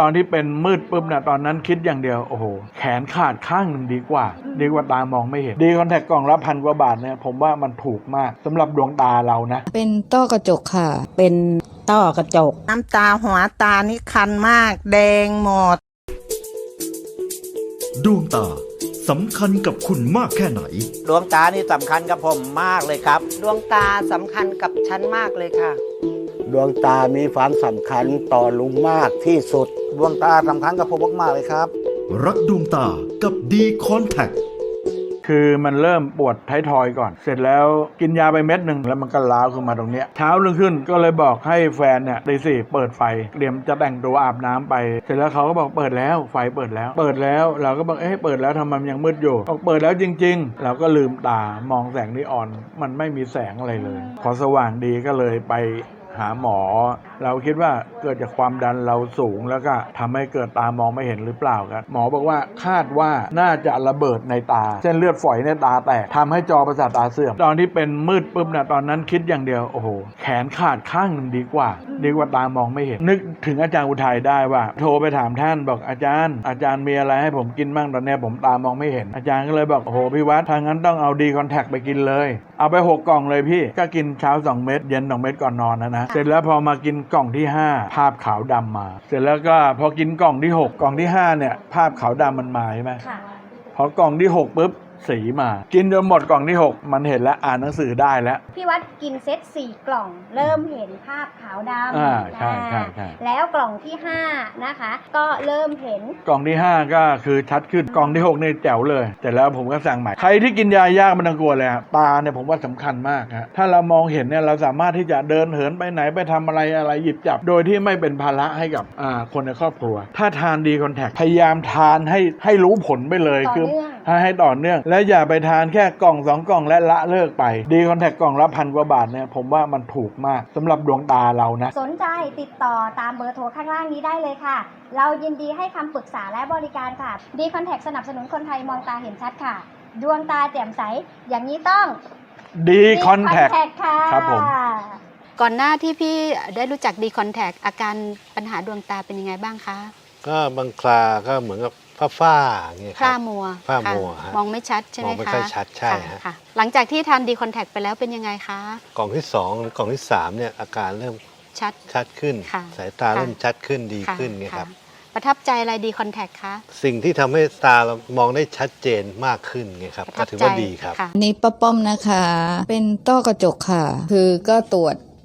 ตอนที่เป็นมืดปุ๊บนะตอนนั้นคิดอย่างเดียว โอ้โห แขนขาดข้างหนึ่งดีกว่า ดีกว่าตามองไม่เห็น ดีคอนแทคกล่องละพันกว่าบาทเนี่ยผมว่ามันถูกมากสำหรับดวงตาเรานะ เป็นต้อกระจกค่ะ เป็นต้อกระจก น้ำตาหัวตานี่คันมาก แดงหมด ดวงตาสำคัญกับคุณมากแค่ไหน ดวงตานี่สำคัญกับผมมากเลยครับ ดวงตาสำคัญกับฉันมากเลยค่ะ ดวงตามีความสำคัญต่อลุงมากที่สุด ดวงตาสำคัญกับผมมากๆเลยครับ รักดวงตากับดีคอนแทคคือมันเริ่มปวดท้ายทอยก่อน เสร็จแล้วกินยาไปเม็ดหนึ่งแล้วมันก็ล้าวขึ้นมาตรงเนี้ยเช้าเรื่องขึ้นก็เลยบอกให้แฟนเนี่ยตีสี่เปิดไฟเตรียมจะแต่งตัวอาบน้ำไป เสร็จแล้วเขาก็บอกเปิดแล้วไฟเปิดแล้ว เปิดแล้วเราก็บอกเอ๊ะเปิดแล้วทำไมมันยังมืดอยู่บอกเปิดแล้วจริง ๆ เราก็ลืมตามองแสงนีออน มันไม่มีแสงอะไรเลยพอสว่างดีก็เลยไป หาหมอ เราคิดว่าเกิดจากความดันเราสูงแล้วก็ทำให้เกิดตามองไม่เห็นหรือเปล่าครับหมอบอกว่าคาดว่าน่าจะระเบิดในตา เส้นเลือดฝอยในตาแตกทำให้จอประสาทตาเสื่อมตอนที่เป็นมืดปุ๊บนะตอนนั้นคิดอย่างเดียวโอ้โหแขนขาดข้างหนึ่งดีกว่า ดีกว่าตามองไม่เห็น นึกถึงอาจารย์อุทัยได้ว่า โทรไปถามท่านบอกอาจารย์ อาจารย์มีอะไรให้ผมกินบ้างตอนนี้ผมตามองไม่เห็น อาจารย์ก็เลยบอกโอ้โหพี่วัดถ้างนั้นต้องเอาดีคอนแทคไปกินเลย เอาไปหกกล่องเลยพี่ ก็กินเช้า 2 เม็ดเย็น 2 เม็ดก่อนนอนนะนะ เสร็จแล้วพอมากินกล่องที่ 5 ภาพขาวดำมา เสร็จแล้วก็พอกินกล่องที่ 6 กล่องที่ 5 เนี่ย ภาพขาวดำมันมาใช่ไหมค่ะพอกล่องที่ 6 ปุ๊บ สีมา กินจนหมดกล่องที่ 6 มันเห็นแล้วอ่านหนังสือได้แล้ว พี่วัดกินเซตสี่กล่อง เริ่มเห็นภาพขาวดำอ่าใช่ใช่อ่าใช่ แล้วกล่องที่ห้านะคะ ก็เริ่มเห็น กล่องที่ 5 ก็คือชัดขึ้นกล่องที่6นี่แจ๋วเลยแต่แล้วผมก็สั่งใหม่ใครที่กินยายากไมันต้องกลัวเลยครับตาเนี่ยผมว่าสำคัญมากฮะถ้าเรามองเห็นเนี่ยเราสามารถที่จะเดินเหินไปไหนไปทำอะไรอะไรหยิบจับ โดยที่ไม่เป็นภาระให้กับอ่าคนในครอบครัว ถ้าทานดีคอนแทคพยายามทานให้ให้รู้ผลไปเลยต่อคือ เนื่อง ให้ให้ต่อเนื่อง และอย่าไปทานแค่กล่องสองกล่องและละเลิกไป ดีคอนแทคกล่องละพันกว่าบาทเนี่ยผมว่ามันถูกมากสำหรับดวงตาเรานะ สนใจติดต่อตามเบอร์โทรข้างล่างนี้ได้เลยค่ะ เรายินดีให้คำปรึกษาและบริการค่ะดีคอนแทคสนับสนุนคนไทยมองตาเห็นชัดค่ะ ดวงตาแจ่มใส อย่างนี้ต้องดีคอนแทค Contact ค่ะครับผมก่อนหน้าที่พี่ได้รู้จักดีคอนแทคอาการปัญหาดวงตาเป็นยังไงบ้างคะ ก็บางคราก็เหมือนกับ ฝ้าฝ้าๆอย่างเงี้ยพคร่ารับ มัวพร่าค่ะมัวฮะมองไม่ชัดใช่ไหมมองไม่คะค่อยชัดใช่ค่ะฮะ ค่ะ หลังจากที่ทานดีคอนแทคไปแล้วเป็นยังไงคะ กล่องที่สองกล่องที่สามเนี่ยอาการเริ่มชัด ชัดขึ้น ค่ะสายตาค่ะ เริ่มชัดขึ้นดีค่ะขึ้นไงครับะประทับใจอะไรดีคอนแทคคะสิ่งที่ทำให้ตาเรามองได้ชัดเจนมากขึ้นไงครับ ประก็ทับถือใจว่าดีครับค่ะนี่ป้าป้อมนะคะ เป็นต้อกระจกค่ะ คือก็ตรวจ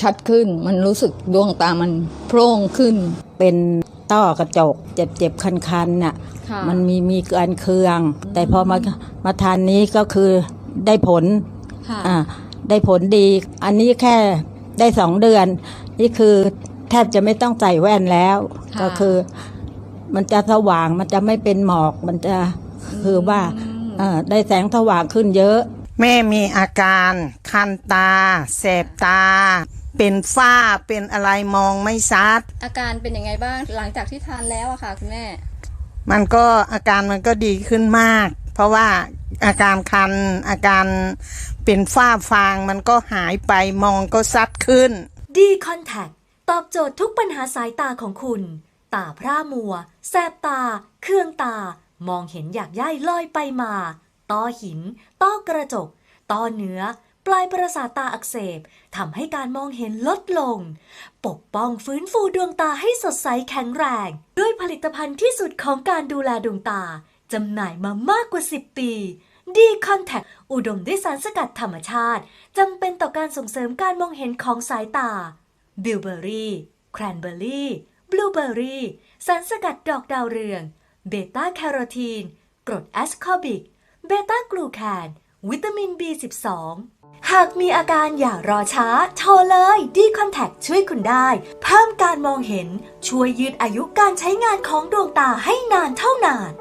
ชัดขึ้น มันรู้สึกดวงตามันโพร่งขึ้น เป็นต้อกระจก เจ็บๆ คันๆน่ะค่ะมันมีมีการเคือง แต่พอมามาทานนี้ก็คือได้ผลค่ะอ่าได้ผลดี อันนี้แค่ได้สองเดือน นี่คือแทบจะไม่ต้องใส่แว่นแล้วค่ะก็คือมันจะสว่างมันจะไม่เป็นหมอกมันจะคือว่าเอ่อได้แสงสว่างขึ้นเยอะ แม่มีอาการคันตาแสบตา เป็นฝ้าเป็นอะไรมองไม่ชัด อาการเป็นยังไงบ้างหลังจากที่ทานแล้วอะค่ะคุณแม่ มันก็อาการมันก็ดีขึ้นมาก เพราะว่าอาการคันอาการเป็นฝ้าฟางมันก็หายไปมองก็ชัดขึ้นดีคอนแทคตอบโจทย์ทุกปัญหาสายตาของคุณ ตาพร่ามัว แสบตา เคืองตา มองเห็นอยากย่ายลอยไปมา ต้อหิน ต้อกระจก ต้อเนื้อป ลายประสาทตาอักเสบทำให้การมองเห็นลดลง ปกป้องฟื้นฟูดวงตาให้สดใสแข็งแรง ด้วยผลิตภัณฑ์ที่สุดของการดูแลดวงตาจำหน่ายมามากกว่า 10 ปีดีคอนแทคอุดมด้วยสารสกัดธรรมชาติจำเป็นต่อการส่งเสริมการมองเห็นของสายตาบิลเบอรี่แครนเบอรี่บลูเบอรี่สารสกัดดอกดาวเรือง เบต้าแคโรทีน กรดแอสคอบิก เบต้ากลูแคน วิตามิน B12 หากมีอาการอย่ารอช้า โทรเลยดีคอนแทคช่วยคุณได้ เพิ่มการมองเห็น ช่วยยืดอายุการใช้งานของดวงตาให้นานเท่านาน